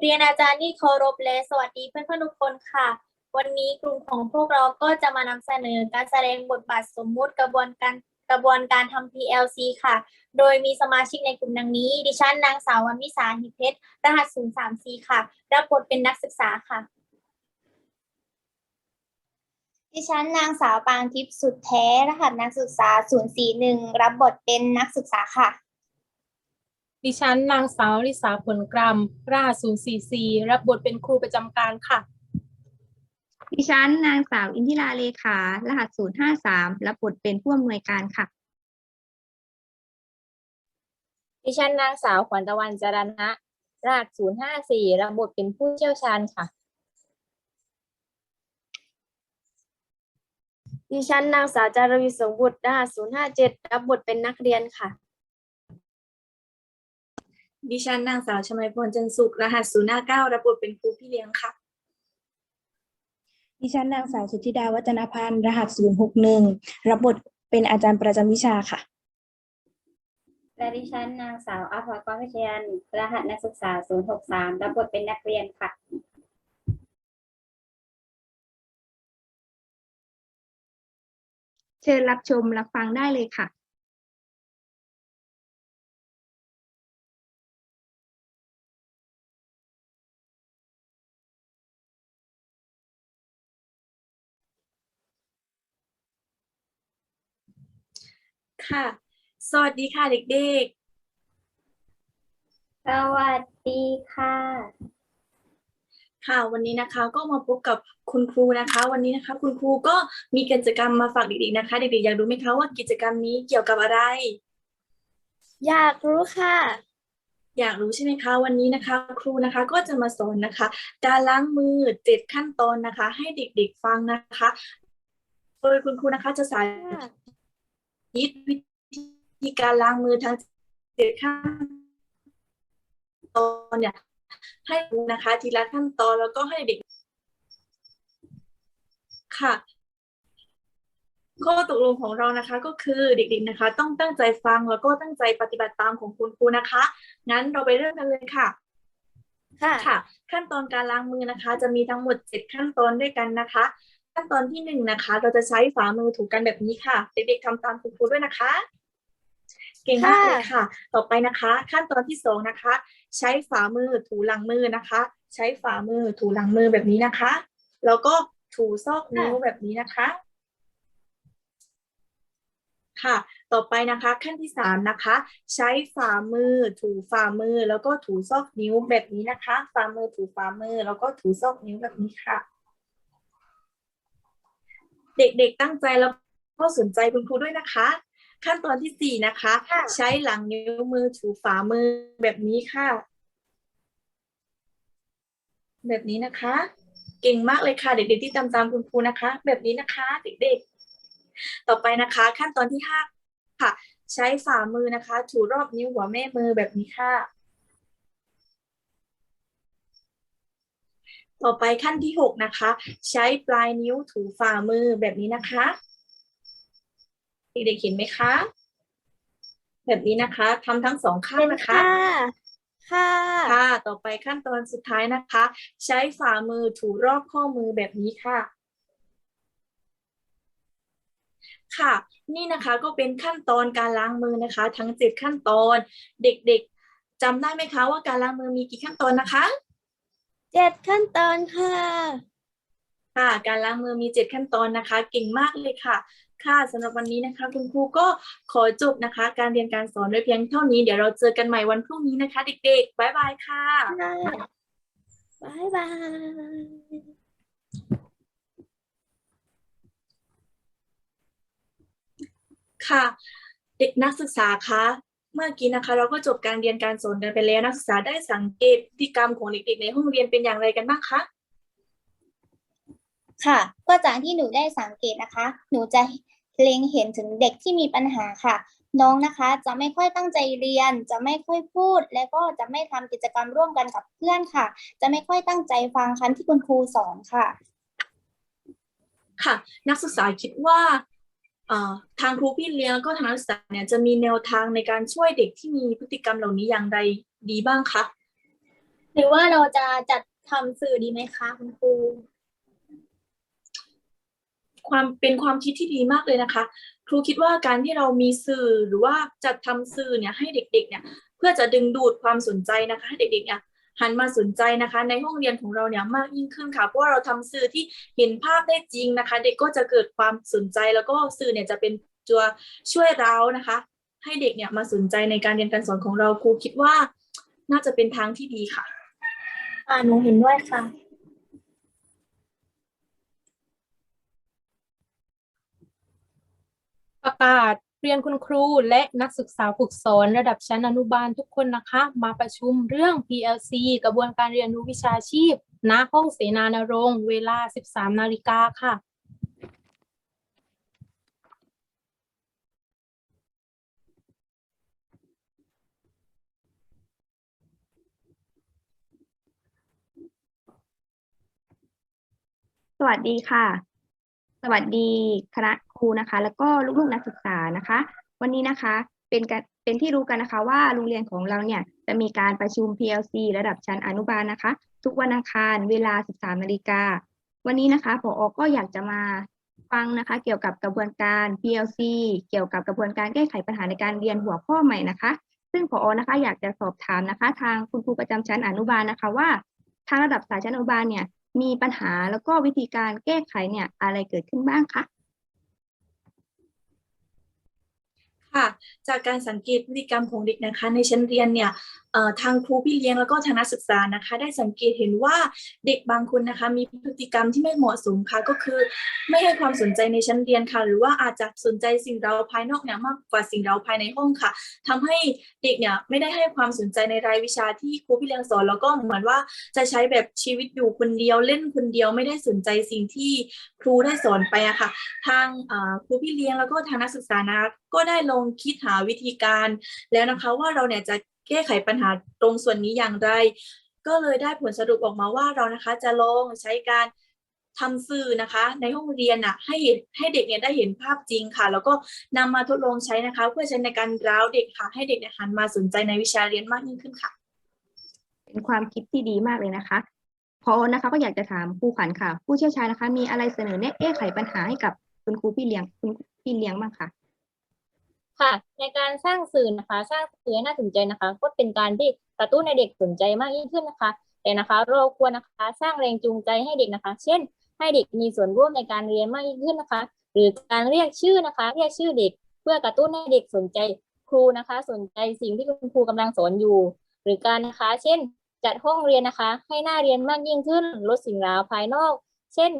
เรียนอาจารย์ที่เคารพและสวัสดีเพื่อนๆทุกคนค่ะ วันนี้กลุ่มของพวกเราก็จะมานำเสนอการแสดงบทบาทสมมุติกระบวนการกระบวนการทำ PLC ค่ะ โดยมีสมาชิกในกลุ่มดังนี้ ดิฉันนางสาววันวิสาหิเพชรรหัส 034ค่ะ รับบทเป็นนักศึกษาค่ะ ดิฉันนางสาวปางทิพย์สุดแท้ รหัสนักศึกษา 041 รับบทเป็นนักศึกษาค่ะ ดิฉันนางสาวลิสาผลกรรมรหัส044 รับบทเป็นครูประจำการค่ะ ดิฉันนางสาวอินทิราเลขา รหัส 053 รับบทเป็นผู้อำนวยการค่ะ ดิฉันนางสาวขวัญตะวันจรณะรหัส 054 รับบทเป็นผู้เชี่ยวชาญค่ะ ดิฉันนางสาวจารวีสงบุตรรหัส 057 รับบทเป็นนักเรียนค่ะ ดิฉันนางสาวชมัยพรจันทร์สุข รหัสศูนย์ห้าเก้ารับบทเป็นครูพี่เลี้ยงค่ะ ดิฉันนางสาวสุทธิดาวัฒนพันธ์รหัส061รับบทเป็นอาจารย์ประจำวิชาค่ะ และดิฉันนางสาวอาภากรพิชยันรหัสนักศึกษา 063 รับบทเป็นนักเรียนค่ะ เชิญรับชมรับฟังได้เลยค่ะ ค่ะ สวัสดีค่ะเด็กสวัสดีค่ะๆค่ะวันนี้นะคะก็มาพบกับคุณครูนะคะ วันนี้นะคะ คุณครูก็มีกิจกรรมมาฝากเด็กๆนะคะ เด็กๆอยากรู้ไหมคะว่ากิจกรรมนี้เกี่ยวกับอะไร อยากรู้ค่ะ อยากรู้ใช่ไหมคะวันนี้นะคะ ครูนะคะก็จะมาสอนนะคะ การล้างมือเจ็ดขั้นตอนนะคะ ให้เด็กๆฟังนะคะ โดยคุณครูนะคะจะสา ธิตวิธีการล้างมือทั้งเจ็ดขั้นตอนเนี่ยให้ดูนะคะทีละขั้นตอนแล้วก็ให้เด็ก ค่ะ ข้อตกลงของเรานะคะ ก็คือเด็กๆนะคะ ต้องตั้งใจฟังแล้วก็ตั้งใจปฏิบัติตามของคุณครูนะคะ งั้นเราไปเริ่มกันเลยค่ะ ค่ะค่ะขั้นตอนการล้างมือนะคะ จะมีทั้งหมดเจ็ดขั้นตอนด้วยกันนะคะ ขั้นตอนที่หนึ่งนะคะ เราจะใช้ฝ่ามือถูกันแบบนี้ค่ะ เด็กๆทำตามคุณครูด้วยนะคะ เก่งมากเลยค่ะ ต่อไปนะคะ ขั้นตอนที่สองนะคะ ใช้ฝ่ามือถูหลังมือนะคะ ใช้ฝ่ามือถูหลังมือแบบนี้นะคะ แล้วก็ถูซอกนิ้วแบบนี้นะคะ ค่ะ ต่อไปนะคะ ขั้นที่สามนะคะ ใช้ฝ่ามือถูฝ่ามือแล้วก็ถูซอกนิ้วแบบนี้นะคะ ฝ่ามือถูฝ่ามือแล้วก็ถูซอกนิ้วแบบนี้ค่ะ เด็กๆตั้งใจแล้วก็สนใจคุณครูด้วยนะคะ ขั้นตอนที่สี่นะคะค่ะใช้หลังนิ้วมือถูฝ่ามือแบบนี้ค่ะ แบบนี้นะคะ เก่งมากเลยค่ะ เด็กๆที่ตามตามคุณครูนะคะ แบบนี้นะคะ เด็กๆ ต่อไปนะคะ ขั้นตอนที่ห้าค่ะ ใช้ฝ่ามือนะคะ ถูรอบนิ้วหัวแม่มือแบบนี้ค่ะ ต่อไปขั้นที่หกนะคะ ใช้ปลายนิ้วถูฝ่ามือแบบนี้นะคะเด็กๆเห็นไหมคะ แบบนี้นะคะทำทั้งสองข้างเป็นนะคะค่ะค่ะค่ะ ต่อไปขั้นตอนสุดท้ายนะคะ ใช้ฝ่ามือถูรอบข้อมือแบบนี้ค่ะ ค่ะ นี่นะคะก็เป็นขั้นตอนการล้างมือนะคะ ทั้งเจ็ดขั้นตอน เด็กๆจำได้ไหมคะว่าการล้างมือมีกี่ขั้นตอนนะคะ เจ็ดขั้นตอนค่ะ ค่ะการล้างมือมีเจ็ดขั้นตอนนะคะ เก่งมากเลยค่ะ ค่ะสำหรับวันนี้นะคะ คุณครูก็ขอจบนะคะ การเรียนการสอนไว้เพียงเท่านี้เดี๋ยวเราเจอกันใหม่วันพรุ่งนี้นะคะ เด็กๆบ๊ายบายค่ะบายบายค่ะ เด็กนักศึกษาคะ เมื่อกี้นะคะ เราก็จบการเรียนการสอนกันไปแล้วนักศึกษาได้สังเกตพฤติกรรมของเด็กๆในห้องเรียนเป็นอย่างไรกันบ้างคะค่ะ ก็จากที่หนูได้สังเกตนะคะ หนูจะเล็งเห็นถึงเด็กที่มีปัญหาค่ะ น้องนะคะจะไม่ค่อยตั้งใจเรียน จะไม่ค่อยพูด และก็จะไม่ทำกิจกรรมร่วมกันกับเพื่อนค่ะ จะไม่ค่อยตั้งใจฟังคำที่คุณครูสอนค่ะ ค่ะ นักศึกษาคิดว่าเอ่อ ทางครูพี่เลี้ยงแล้วก็ทางนักศึกษาเนี่ยจะมีแนวทางในการช่วยเด็กที่มีพฤติกรรมเหล่านี้อย่างไรดีบ้างคะหรือว่าเราจะจัดทำสื่อดีไหมคะคุณครูความเป็นความคิดที่ดีมากเลยนะคะ ครูคิดว่าการที่เรามีสื่อหรือว่าจัดทำสื่อเนี่ยให้เด็ก ๆ เนี่ย เพื่อจะดึงดูดความสนใจนะคะให้เด็กๆเนี่ย หันมาสนใจนะคะ ในห้องเรียนของเราเนี่ยมากยิ่งขึ้นค่ะเพราะว่าเราทำสื่อที่เห็นภาพได้จริงนะคะ เด็กก็จะเกิดความสนใจแล้วก็สื่อเนี่ยจะเป็นตัวช่วยเรานะคะ ให้เด็กเนี่ยมาสนใจในการเรียนการสอนของเราครูคิดว่า น่าจะเป็นทางที่ดีค่ะอ่าหนูเห็นด้วยค่ะประกาศ เรียนคุณครูและนักศึกษาฝึกสอนระดับชั้นอนุบาลทุกคนนะคะ มาประชุมเรื่อง PLC กระบวนการเรียนรู้วิชาชีพณห้องเสนานรงค์เวลา 13 นาฬิกาค่ะสวัสดีค่ะ สวัสดีคณะ ครูนะคะ แล้วก็ลูกๆนักศึกษานะคะ วันนี้นะคะเป็นการเป็นที่รู้กันนะคะว่าโรงเรียนของเราเนี่ยจะมีการประชุม PLC ระดับชั้นอนุบาลนะคะ ทุกวันอังคารเวลา 13นาฬิกาวันนี้นะคะผอก็อยากจะมาฟังนะคะ เกี่ยวกับกระบวนการ PLC เกี่ยวกับกระบวนการแก้ไขปัญหาในการเรียนหัวข้อใหม่นะคะ ซึ่งผอนะคะ อยากจะสอบถามนะคะ ทางคุณครูประจำชั้นอนุบาลนะคะว่า ทางระดับสายชั้นอนุบาลเนี่ยมีปัญหาแล้วก็วิธีการแก้ไขเนี่ยอะไรเกิดขึ้นบ้างคะ ค่ะ จากการสังเกตพฤติกรรมของเด็กนะคะ ในชั้นเรียนเนี่ยทางครูพี่เลี้ยงแล้วก็ทางนักศึกษานะคะ ได้สังเกตเห็นว่าเด็กบางคนนะคะ มีพฤติกรรมที่ไม่เหมาะสมค่ะก็คือ ไม่ให้ความสนใจในชั้นเรียนค่ะ หรือว่าอาจจะสนใจสิ่งเราภายนอกเนี่ยมากกว่าสิ่งเราภายในห้องค่ะทำให้เด็กเนี่ยไม่ได้ให้ความสนใจในรายวิชาที่ครูพี่เลี้ยงสอนแล้วก็เหมือนว่าจะใช้แบบชีวิตอยู่คนเดียวเล่นคนเดียวไม่ได้สนใจสิ่งที่ครูได้สอนไปอะค่ะ ทางครูพี่เลี้ยงแล้วก็ทางนักศึกษานะก็ได้ลองคิดหาวิธีการแล้วนะคะว่าเราเนี่ยจะ แก้ไขปัญหาตรงส่วนนี้อย่างไร ก็เลยได้ผลสรุปออกมาว่าเรานะคะจะลองใช้การทำสื่อนะคะ ในห้องเรียนน่ะให้ให้เด็กเนี่ยได้เห็นภาพจริงค่ะ แล้วก็นำมาทดลองใช้นะคะ เพื่อใช้ในการร้าวเด็กค่ะ ให้เด็กเนี่ยหันมาสนใจในวิชาเรียนมากยิ่งขึ้นค่ะ เป็นความคิดที่ดีมากเลยนะคะพอนะคะก็อยากจะถามครูขวัญค่ะ ผู้เชี่ยวชาญนะคะ มีอะไรเสนอแนะแก้ไขปัญหาให้กับคุณครูพี่เลี้ยงคุณพี่เลี้ยงบ้างคะ ค่ะ ในการสร้างสื่อนะคะ สร้างสื่อให้น่าสนใจนะคะ ก็เป็นการที่กระตุ้นในเด็กสนใจมากยิ่งขึ้นนะคะ แต่นะคะเราควรนะคะสร้างแรงจูงใจให้เด็กนะคะ เช่น ให้เด็กมีส่วนร่วมในการเรียนมากยิ่งขึ้นนะคะ หรือการเรียกชื่อนะคะ เรียกชื่อเด็ก เพื่อกระตุ้นให้เด็กสนใจครูนะคะ สนใจสิ่งที่คุณครูกำลังสอนอยู่ หรือการนะคะ เช่น จัดห้องเรียนนะคะ ให้น่าเรียนมากยิ่งขึ้นลดสิ่งร้าวภายนอก เช่น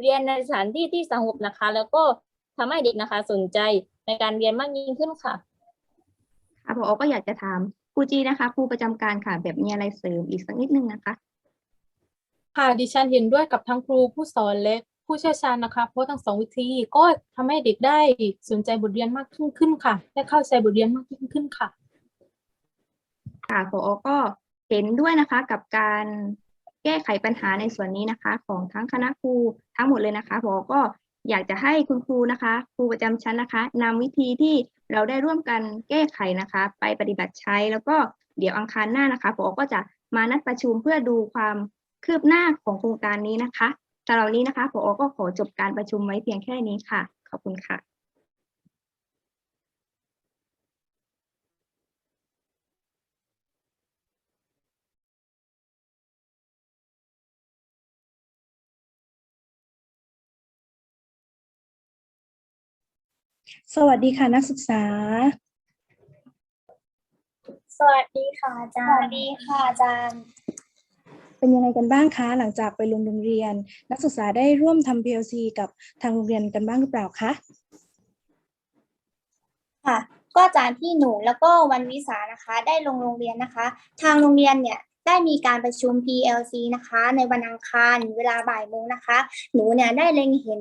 เรียนในสถานที่ที่สงบนะคะ แล้วก็ทำให้เด็กนะคะสนใจ ในการเรียนมากยิ่งขึ้นค่ะ ค่ะพอก็อยากจะถามครูจีนะคะครูประจำการค่ะ แบบมีอะไรเสริมอีกสักนิดนึงนะคะ ค่ะดิฉันเห็นด้วยกับทั้งครูผู้สอนและผู้เชี่ยวชาญนะคะเพราะทั้งสองวิธีก็ทำให้เด็กได้สนใจบทเรียนมากยิ่งขึ้นค่ะได้เข้าใจบทเรียนมากยิ่งขึ้นค่ะ ค่ะผอก็เห็นด้วยนะคะกับการแก้ไขปัญหาในส่วนนี้นะคะ ของทั้งคณะครูทั้งหมดเลยนะคะผอก็ อยากจะให้คุณครูนะคะครูประจำชั้นนะคะนำวิธีที่เราได้ร่วมกันแก้ไขนะคะ ไปปฏิบัติใช้แล้วก็เดี๋ยวอังคารหน้านะคะผอก็จะมานัดประชุมเพื่อดูความคืบหน้าของโครงการนี้นะคะสำหรับวันนี้นะคะผอก็ขอจบการประชุมไว้เพียงแค่นี้ค่ะ ขอบคุณค่ะ สวัสดีค่ะนักศึกษา สวัสดีค่ะอาจารย์ สวัสดีค่ะอาจารย์ เป็นยังไงกันบ้างคะ หลังจากไปโรงเรียน นักศึกษาได้ร่วมทำ PLC กับทางโรงเรียนกันบ้างหรือเปล่าคะ ค่ะ ก็จากที่หนูแล้วก็วันวิสานะคะ ได้ลงโรงเรียนนะคะ ทางโรงเรียนเนี่ยได้มีการประชุม PLC นะคะ ในวันอังคารเวลาบ่ายโมงนะคะ หนูเนี่ยได้เล็งเห็น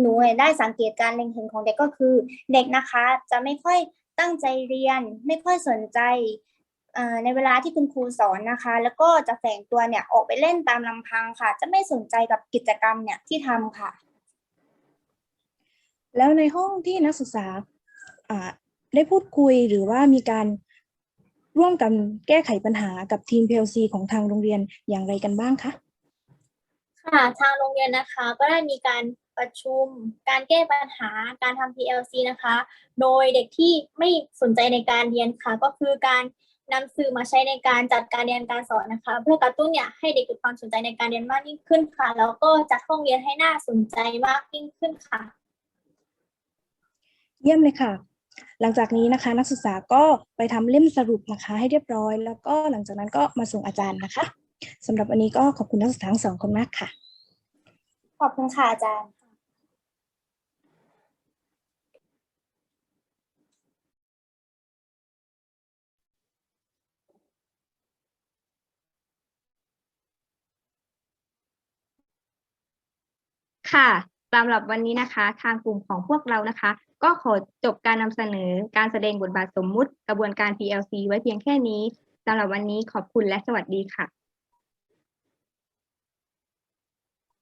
หนูเนี่ยได้สังเกตการเล็งเห็นของเด็กก็คือ เด็กนะคะจะไม่ค่อยตั้งใจเรียน ไม่ค่อยสนใจเอ่อในเวลาที่คุณครูสอนนะคะ แล้วก็จะแฝงตัวเนี่ยออกไปเล่นตามลำพังค่ะ จะไม่สนใจกับกิจกรรมเนี่ยที่ทำค่ะ แล้วในห้องที่นักศึกษาอ่าได้พูดคุยหรือว่ามีการร่วมกันแก้ไขปัญหากับทีม PLC ของทางโรงเรียนอย่างไรกันบ้างคะค่ะทางโรงเรียนนะคะ ก็ได้มีการ ประชุม การแก้ปัญหาการทำ PLC นะคะ โดยเด็กที่ไม่สนใจในการเรียนค่ะ ก็คือการนำสื่อมาใช้ในการจัดการเรียนการสอนนะคะ เพื่อกระตุ้นเนี่ยให้เด็กมีความสนใจในการเรียนมากยิ่งขึ้นค่ะ แล้วก็จัดห้องเรียนให้น่าสนใจมากยิ่งขึ้นค่ะ เยี่ยมเลยค่ะ หลังจากนี้นะคะ นักศึกษาก็ไปทำเล่มสรุปนะคะ ให้เรียบร้อย แล้วก็หลังจากนั้นก็มาส่งอาจารย์นะคะสำหรับวันนี้ก็ขอบคุณนักศึกษาทั้งสองคนมากค่ะ ขอบคุณค่ะอาจารย์ ค่ะสำหรับวันนี้นะคะ ทางกลุ่มของพวกเรานะคะ ก็ขอจบการนำเสนอการแสดงบทบาทสมมุติ กระบวนการ PLC ไว้เพียงแค่นี้สำหรับวันนี้ขอบคุณและสวัสดีค่ะ